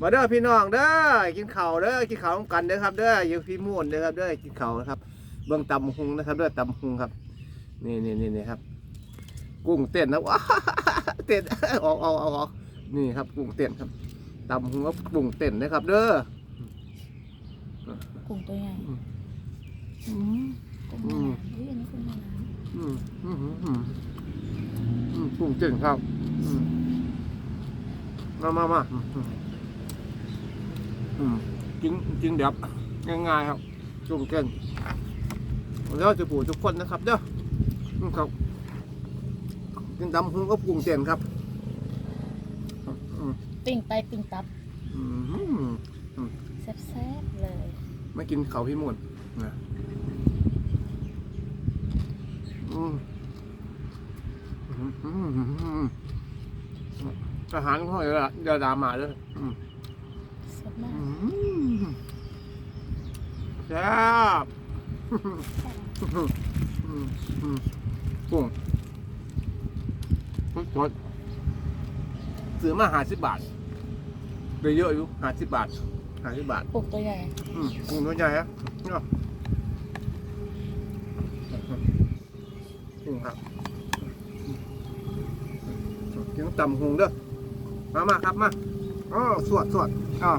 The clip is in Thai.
มาเด้อพี่น้องเด้อกินข้าวเด้อกินข้าวร่วมกันเด้อครับเด้ออยู่พี่ม่วนเด้อครับเด้อกินข้าวครับ เบื้องตำหุงนะครับเด้อตำหุงครับ นี่นี่นี่นี่ครับ กุ้งเต้นนะว้าเต้นออกออกออกออกนี่ครับกุ้งเต้นครับตำหุงกับกุ้งเต้นนะครับ เด้อกุ้งตัวใหญ่อืมกุ้งแม่น้ำเฮ้ยอันนี้กุ้งแม่น้อืมอืมอืมอืมอืมกุ้งเต้นครับอืมมามามาอืมอืมอืม กินกินแบบง่ายๆครับกุ้งเต้นแล้วจะปูทุกคนนะครับเด้ออืมครับกินตำหุงกับกุ้งเต้นครับอืมำปิ้งไปปิ้งตับอืมแซ่บๆเลยไม่กินเขาพี่มุนนะอืมอืมอืมอืมอืมอาหารพ่อเลยละเดี๋ยวดามาเลยอืม แซ่บมา อื ก ม แซ่บอืมอืมกุ้งสดซื้อมาหาสิบบาทไปเยอะอยู่หาสิบบาทหาสิบบาทกุ้งตัวใหญ่อืมกุ้งตัวใหญ่อะเนาะกุ้งครับกินตำหุงเด้อมามาครับมาอ๋อสวดสวดอ๋อ